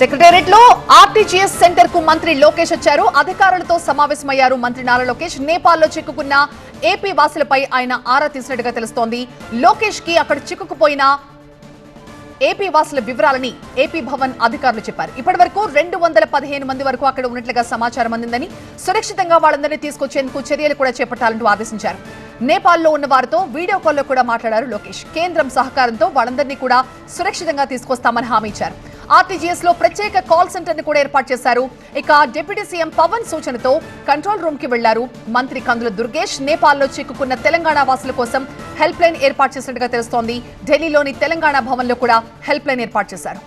సెక్రటేరియట్లో ఆర్టీజీఎస్ సెంటర్కు మంత్రి లోకేష్ వచ్చారు. అధికారులతో సమావేశమయ్యారు మంత్రి నారా లోకేష్. నేపాల్లో చిక్కుకున్న ఏపీ వాసులపై ఆయన ఆరా తీసినట్టుగా తెలుస్తోంది. లోకేష్కి అక్కడ చిక్కుకుపోయిన ఏపీ వాసుల వివరాలని ఏపీ భవన్ అధికారులు చెప్పారు. ఇప్పటి వరకు రెండు వందల పదిహేను మంది వరకు అక్కడ ఉన్నట్లుగా సమాచారం అందిందని సురక్షితంగా వాళ్ళందరినీ తీసుకొచ్చేందుకు చర్యలు కూడా చేపట్టాలంటూ ఆదేశించారు. నేపాల్లో ఉన్న వారితో వీడియో కాల్లో కూడా మాట్లాడారు లోకేష్. కేంద్రం సహకారంతో వాళ్ళందరినీ కూడా సురక్షితంగా తీసుకొస్తామని హామీ ఇచ్చారు. ఆర్టీజీఎస్లో ప్రత్యేక కాల్ సెంటర్ని కూడా ఏర్పాటు చేశారు. ఇక డిప్యూటీ సీఎం పవన్ సూచనతో కంట్రోల్ రూమ్కి వెళ్ళారు. మంత్రి కందుల దుర్గేష్ నేపాల్లో చిక్కుకున్న తెలంగాణ వాసుల కోసం హెల్ప్ లైన్ ఏర్పాటు చేసినట్టుగా తెలుస్తోంది. ఢిల్లీలోని తెలంగాణ భవన్లో కూడా హెల్ప్ లైన్ ఏర్పాటు చేశారు.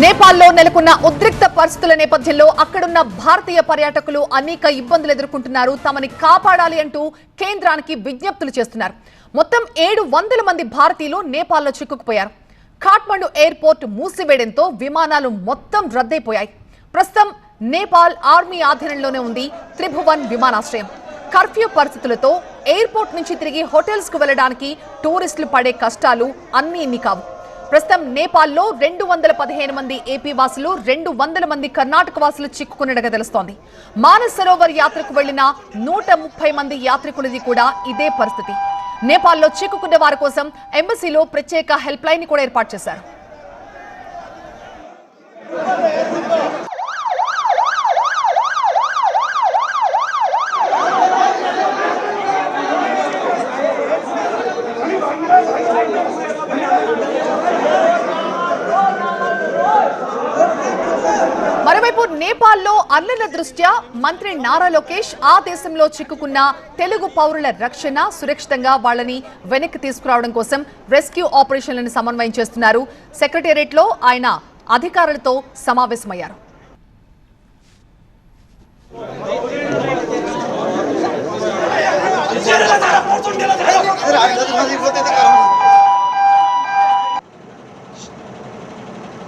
నేపాల్లో నెలకొన్న ఉద్రిక్త పరిస్థితుల నేపథ్యంలో అక్కడున్న భారతీయ పర్యాటకులు అనేక ఇబ్బందులు ఎదుర్కొంటున్నారు. తమని కాపాడాలి అంటూ కేంద్రానికి విజ్ఞప్తులు చేస్తున్నారు. మొత్తం ఏడు వందల మంది భారతీయులు నేపాల్లో చిక్కుకుపోయారు. ఖాట్మండు ఎయిర్పోర్ట్ మూసివేయడంతో విమానాలు మొత్తం రద్దయిపోయాయి. ప్రస్తుతం నేపాల్ ఆర్మీ ఆధీనంలోనే ఉంది త్రిభువన్ విమానాశ్రయం. కర్ఫ్యూ పరిస్థితులతో ఎయిర్పోర్ట్ నుంచి తిరిగి హోటల్స్కు వెళ్ళడానికి టూరిస్టులు పడే కష్టాలు అన్ని ఇన్ని కావు ప్రస్తుతం నేపాల్లో రెండు వందల పదిహేను మంది ఏపీ వాసులు రెండు వందల మంది కర్ణాటక వాసులు చిక్కుకున్నట్టుగా తెలుస్తోంది. మానస్ సరోవర్ యాత్రకు వెళ్ళిన నూట ముప్పై మంది యాత్రికులది కూడా ఇదే పరిస్థితి. నేపాల్లో చిక్కుకున్న వారి కోసం ఎంబసీలో ప్రత్యేక హెల్ప్ లైన్ కూడా ఏర్పాటు చేశారు. నేపాల్లో అల్లల దృష్ట్యా మంత్రి నారా లోకేష్ ఆ దేశంలో చిక్కుకున్న తెలుగు పౌరుల రక్షణ సురక్షితంగా వాళ్ళని వెనక్కి తీసుకురావడం కోసం రెస్క్యూ ఆపరేషన్లను సమన్వయం చేస్తున్నారు సెక్రటేరియట్లో ఆయన అధికారులతో సమావేశమయ్యారు